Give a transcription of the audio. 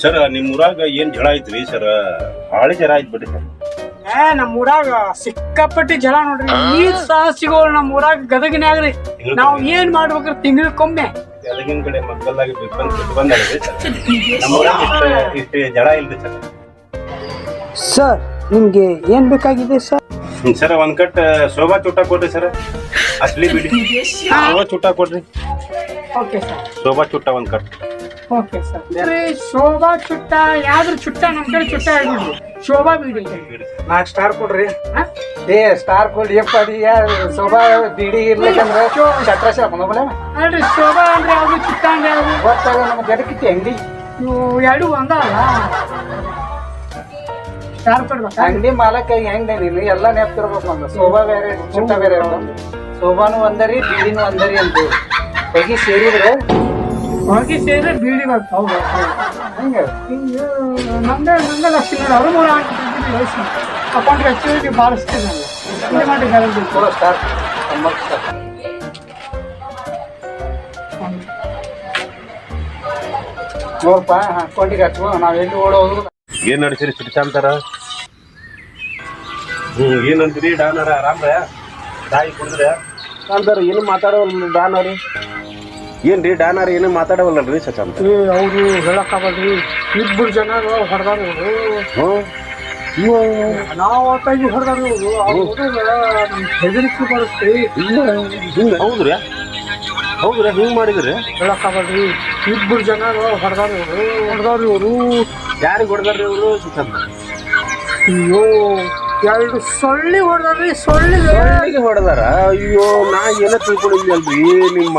Sir ನಿಮ್ಮೂರಾಗ ಊರಾಗ ಏನ್ ಜಳ ಐತ್ರಿ ಸರ್? ಭಾಳ ಜರ ಆಯ್ತು ಬಿಡ್ರಿ ಸರ್. ಏ ನಮ್ಮ ಊರಾಗ ಸಿಕ್ಕಾಪಟ್ಟಿ ಜಳ ನೋಡ್ರಿ. ನೀರ್ ಸಹ ಸಿಗೋ ನಮ್ಮ ಊರಾಗ ಆಗ್ರಿ ನಾವ್ ಏನ್ ಮಾಡ್ಬೇಕ್ರಿ ತಿಂಗಳಿಗೊಮ್ಮೆ. ಗದಗಿನ ಕಡೆ ಮಕ್ಕಳಾಗಿ ಬಂದ್ ಬಿಟ್ಟು ಬಂದಾಗ್ರಿ ಸರ್. ನಮ್ಮ ಊರಾಗ ಇಷ್ಟ ಇಷ್ಟು ಜಳ ಇಲ್ರಿ ಸರ್. ಸರ್ ನಿಮ್ಗೆ ಏನ್ ಬೇಕಾಗಿದೆ ಸರ್? ಸರ್ ಒಂದ್ ಕಟ್ ಶೋಭಾ ಚೂಟ ಕೊಡ್ರಿ ಸರ್. ಅಸ್ಲಿ ಬಿಡಿ. ಶೋಭಾ ಚೂಟ ಕೊಡ್ರಿ. ಓಕೆ ಸರ್ ಶೋಭಾ ಚುಟ್ಟ ಒಂದು ಕಟ್ ಓಕೆ ಸರ್ ಶೋಭಾ ಚುಟ್ಟ ಯಾವ್ದ್ರ ಚುಟ್ಟ ನಮ್ ಕಡೆ ಚುಟ್ಟ ಹೇಳ್ಬಿಡ್ರಿ ಶೋಭಾ ಬೀಡಿ. ನಾಲ್ಕು ಸ್ಟಾರ್ ಕೊಡ್ರಿ. ಹಾ? ಏ ಸ್ಟಾರ್ ಕೊಡ್ರಿ ಯಪ್ಪ ಅದು ಯಾರು ಶೋಭಾ ಬಿಡಿ ಇರ್ಲಿಕ್ಕಂದ್ರೆ ಛತ್ರ ಶಾಪ್ ನೋಡಲ್ಲ ಅಲ್ರಿ ಶೋಭಾ ಅಂದ್ರೆ ಯಾವ್ದು ಚುಟ್ಟ ಅಂದ್ರೆ ಯಾವ್ದು? ಗೊತ್ತಾಗ ನಮ್ಮ ಜಡಕಿತ್ತಿ ಅಂಗಡಿ. ಇವು ಎರಡು ಒಂದ ಅಲ್ಲ? ಸ್ಟಾರ್ ಕೊಡ್ಬೇಕಾ? ಅಂಗಡಿ ಮಾಲಕ ಹೆಂಗ್ ನೀನು ಎಲ್ಲ ನೆಪ್ತಿರ್ಬೇಕು ಒಂದು ಶೋಭಾ ಬೇರೆ ಚುಟ್ಟ ಬೇರೆ ಇರ್ತಾವ. ಶೋಭಾನು ಒಂದರಿ ಬಿಡಿನೂ ಒಂದರಿ ಅಂತ ಹೋಗಿ ಸೇರಿದ್ರೆ? ಹೊಗೆ ಸೇರಿದ್ರೆ ಬೀಡಿ ಬರ್ತಾವ ಹಂಗೆ. ನಮ್ದೇ ನಮ್ದೇ ಲಕ್ಷ ನೋಡಿ. ಅವ್ರು ಮೂರು ಅಕೌಂಟ್ ಹೆಚ್ಚು ಬಾರಿಸ್ತೀನಿ ಇಲ್ಲಿ ಮಾಡಿ ಗ್ಯಾರಂಟಿ ಚಲೋ ಸ್ಟಾರ್ ಒಂಬತ್ತು ಸ್ಟಾರ್ ನೋಡಪ್ಪ ಅಕೌಂಟಿಗೆ ಹಚ್ಚು ನಾವು ಎಲ್ಲಿ ಓಡೋದು? ಏನು ನಡೆಸಿರಿ ಸಿರಿಶಾಂತರ ಹ್ಮ್ ಏನಂತೀರಿ? ಅಂತೀರಿ ಡಾನರ ಆರಾಮ್ರ ತಾಯಿ ಕುಡಿದ್ರ? ಅಂತಾರ ಏನು ಮಾತಾಡವಲ್ಲ ಏನು ಏನ್ರಿ ಡಾನರ್ ಏನು ಮಾತಾಡವಲ್ಲಲ್ರಿ ಸಚಾಂತ ಅವರು ಹೇಳಕ್ಕಾಗಲ್ರಿ. ಇಬ್ಬರು ಜನ ಹೊಡೆದಾರ ಇವರು ಹ್ಮ್ ನಾವು ಆತಾಗಿ ಹೊಡೆದಾರ ಇವರು ಅವ್ರು ಹೆದರಿಕೆ ಬರುತ್ತೆ ಹಿಂಗೆ ಹೌದ್ರಿ? ಹೌದ್ರಿ ಹಿಂಗೆ ಮಾಡಿದ್ರಿ? ಹೇಳಕ್ಕಾಗಲ್ರಿ. ಇಬ್ಬರು ಜನ ಹೊಡೆದಾರ ಇವರು ಹೊಡೆದಾರ ಇವರು ಯಾರಿಗೆ ಹೊಡೆದಾರ್ರಿ ಇವರು ಸಚಂತ ಅಯ್ಯೋ. ಎರಡು ಸೊಳ್ಳಿ ಹೊಡೆದ್ರಿ ಸೊಳ್ಳಿ ಹೊಡೆದಾರ? ಅಯ್ಯೋ ನಾ ಏನ ತಿಳ್ಕೊಂಡಿದ್ವಿ ಅಲ್ರಿ ನಿಮ್ಮ